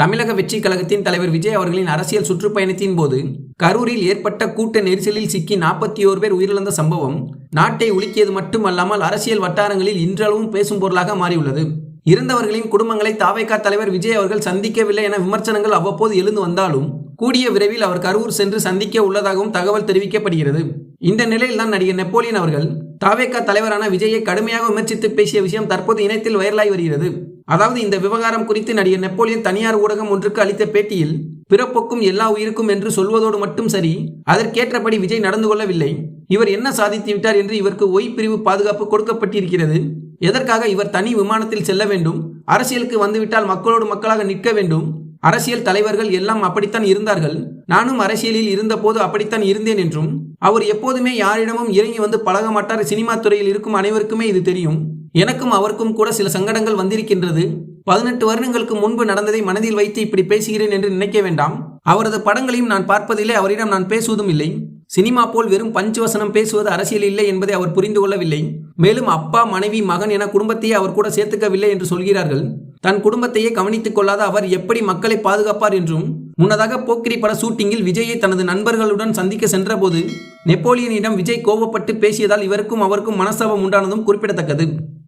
தமிழக வெற்றி கழகத்தின் தலைவர் விஜய் அவர்களின் அரசியல் சுற்றுப்பயணத்தின் போது கரூரில் ஏற்பட்ட கூட்ட நெரிசலில் சிக்கி நாற்பத்தி ஓரு பேர் உயிரிழந்த சம்பவம் நாட்டை உலுக்கியது மட்டுமல்லாமல் அரசியல் வட்டாரங்களில் இன்றளவும் பேசும் பொருளாக மாறியுள்ளது. இறந்தவர்களின் குடும்பங்களை தாவைக்கா தலைவர் விஜய் அவர்கள் சந்திக்கவில்லை என விமர்சனங்கள் அவ்வப்போது எழுந்து வந்தாலும் கூடிய விரைவில் அவர் கரூர் சென்று சந்திக்க உள்ளதாகவும் தகவல் தெரிவிக்கப்படுகிறது. இந்த நிலையில்தான் நடிகர் நெப்போலியன் அவர்கள் தாவேக்கா தலைவரான விஜயை கடுமையாக விமர்சித்து பேசிய விஷயம் தற்போது இணையத்தில் வைரலாகி வருகிறது. அதாவது இந்த விவகாரம் குறித்து நடிகர் நெப்போலியன் தனியார் ஊடகம் ஒன்றுக்கு அளித்த பேட்டியில் பிறப்புக்கும் எல்லா உயிருக்கும் என்று சொல்வதோடு மட்டும் சரி அதற்கேற்றபடி விஜய் நடந்து கொள்ளவில்லை. இவர் என்ன சாதித்து விட்டார் என்று இவருக்கு ஒய் பிரிவு பாதுகாப்பு கொடுக்கப்பட்டிருக்கிறது. எதற்காக இவர் தனி விமானத்தில் செல்ல வேண்டும்? அரசியலுக்கு வந்துவிட்டால் மக்களோடு மக்களாக நிற்க வேண்டும். அரசியல் தலைவர்கள் எல்லாம் அப்படித்தான் இருந்தார்கள். நானும் அரசியலில் இருந்தபோது அப்படித்தான் இருந்தேன் என்றும் அவர் எப்போதுமே யாரிடமும் இறங்கி வந்து பழக மாட்டார் சினிமா துறையில் இருக்கும் அனைவருக்குமே இது தெரியும். எனக்கும் அவருக்கும் கூட சில சங்கடங்கள் வந்திருக்கின்றது. பதினெட்டு வருடங்களுக்கு முன்பு நடந்ததை மனதில் வைத்து இப்படி பேசுகிறேன் என்று நினைக்க வேண்டாம். அவரது படங்களையும் நான் பார்ப்பதில்லை அவரிடம் நான் பேசுவதும் இல்லை சினிமா போல் வெறும் பஞ்சுவசனம் பேசுவது அரசியல் இல்லை என்பதை அவர் புரிந்து கொள்ளவில்லை. மேலும் அப்பா மனைவி மகன் என குடும்பத்தையே அவர் கூட சேர்த்துக்கவில்லை என்று சொல்கிறார்கள். தன் குடும்பத்தையே கவனித்துக் கொள்ளாத அவர் எப்படி மக்களை பாதுகாப்பார் என்றும் முன்னதாக போக்கிரி பட ஷூட்டிங்கில் விஜயை தனது நண்பர்களுடன் சந்திக்க சென்றபோது நெப்போலியனிடம் விஜய் கோபப்பட்டு பேசியதால் இவருக்கும் அவருக்கும் மனஸ்தாபம் உண்டானதும் குறிப்பிடத்தக்கது.